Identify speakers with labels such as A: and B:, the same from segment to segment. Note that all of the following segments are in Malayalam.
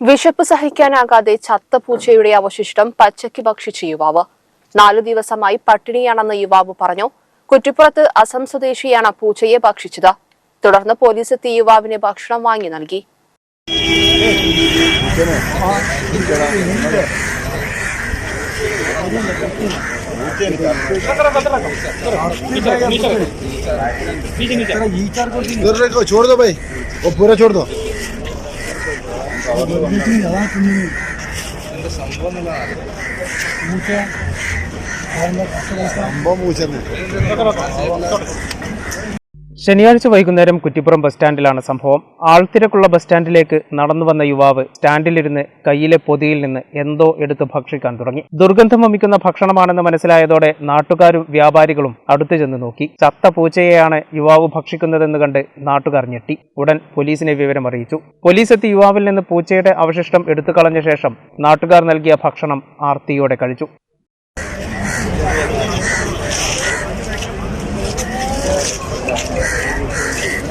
A: വിശപ്പ് സഹിക്കാനാകാതെ ചത്ത പൂച്ചയുടെ അവശിഷ്ടം പച്ചയ്ക്ക് ഭക്ഷിച്ച യുവാവ് നാലു ദിവസമായി പട്ടിണിയാണെന്ന് യുവാവ് പറഞ്ഞു കുറ്റിപ്പുറത്ത് അസം സ്വദേശിയാണ് പൂച്ചയെ ഭക്ഷിച്ചത് തുടർന്ന് പോലീസ് എത്തി യുവാവിന് ഭക്ഷണം വാങ്ങി നൽകി
B: इधर रखो छोड़ दो भाई वो पूरा छोड़ दो സംഭവം പൂച്ചന്നെ
C: ശനിയാഴ്ച വൈകുന്നേരം കുറ്റിപ്പുറം ബസ് സ്റ്റാൻഡിലാണ് സംഭവം. ആൾത്തിരക്കുള്ള ബസ് സ്റ്റാൻഡിലേക്ക് നടന്നു വന്ന യുവാവ് സ്റ്റാൻഡിലിരുന്ന് കയ്യിലെ പൊതിയിൽ നിന്ന് എന്തോ എടുത്ത് ഭക്ഷിക്കാൻ തുടങ്ങി. ദുർഗന്ധം വമിക്കുന്ന ഭക്ഷണമാണെന്ന് മനസ്സിലായതോടെ നാട്ടുകാരും വ്യാപാരികളും അടുത്തു ചെന്ന് നോക്കി. ചത്ത പൂച്ചയെയാണ് യുവാവ് ഭക്ഷിക്കുന്നതെന്ന് കണ്ട് നാട്ടുകാർ ഞെട്ടി. ഉടൻ പോലീസിനെ വിവരം അറിയിച്ചു. പോലീസ് എത്തി യുവാവിൽ നിന്ന് പൂച്ചയുടെ അവശിഷ്ടം എടുത്തു കളഞ്ഞ ശേഷം നാട്ടുകാർ നൽകിയ ഭക്ഷണം ആർത്തിയോടെ കഴിച്ചു.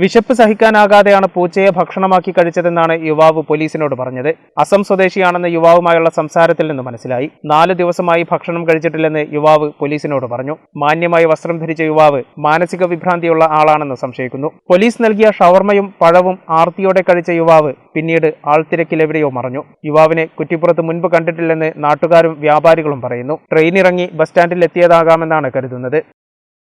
C: വിശപ്പ് സഹിക്കാനാകാതെയാണ് പൂച്ചയെ ഭക്ഷണമാക്കി കഴിച്ചതെന്നാണ് യുവാവ് പോലീസിനോട് പറഞ്ഞത്. അസം സ്വദേശിയാണെന്ന് യുവാവുമായുള്ള സംസാരത്തിൽ നിന്ന് മനസ്സിലായി. നാല് ദിവസമായി ഭക്ഷണം കഴിച്ചിട്ടില്ലെന്ന് യുവാവ് പോലീസിനോട് പറഞ്ഞു. മാന്യമായി വസ്ത്രം ധരിച്ച യുവാവ് മാനസിക വിഭ്രാന്തിയുള്ള ആളാണെന്ന് സംശയിക്കുന്നു. പോലീസ് നൽകിയ ഷവർമയും പഴവും ആർത്തിയോടെ കഴിച്ച യുവാവ് പിന്നീട് ആൾത്തിരക്കിലെവിടെയോ മറഞ്ഞു. യുവാവിനെ കുറ്റിപ്പുറത്ത് മുൻപ് കണ്ടിട്ടില്ലെന്ന് നാട്ടുകാരും വ്യാപാരികളും പറയുന്നു. ട്രെയിനിറങ്ങി ബസ് സ്റ്റാൻഡിൽ എത്തിയതാകാമെന്നാണ് കരുതുന്നത്.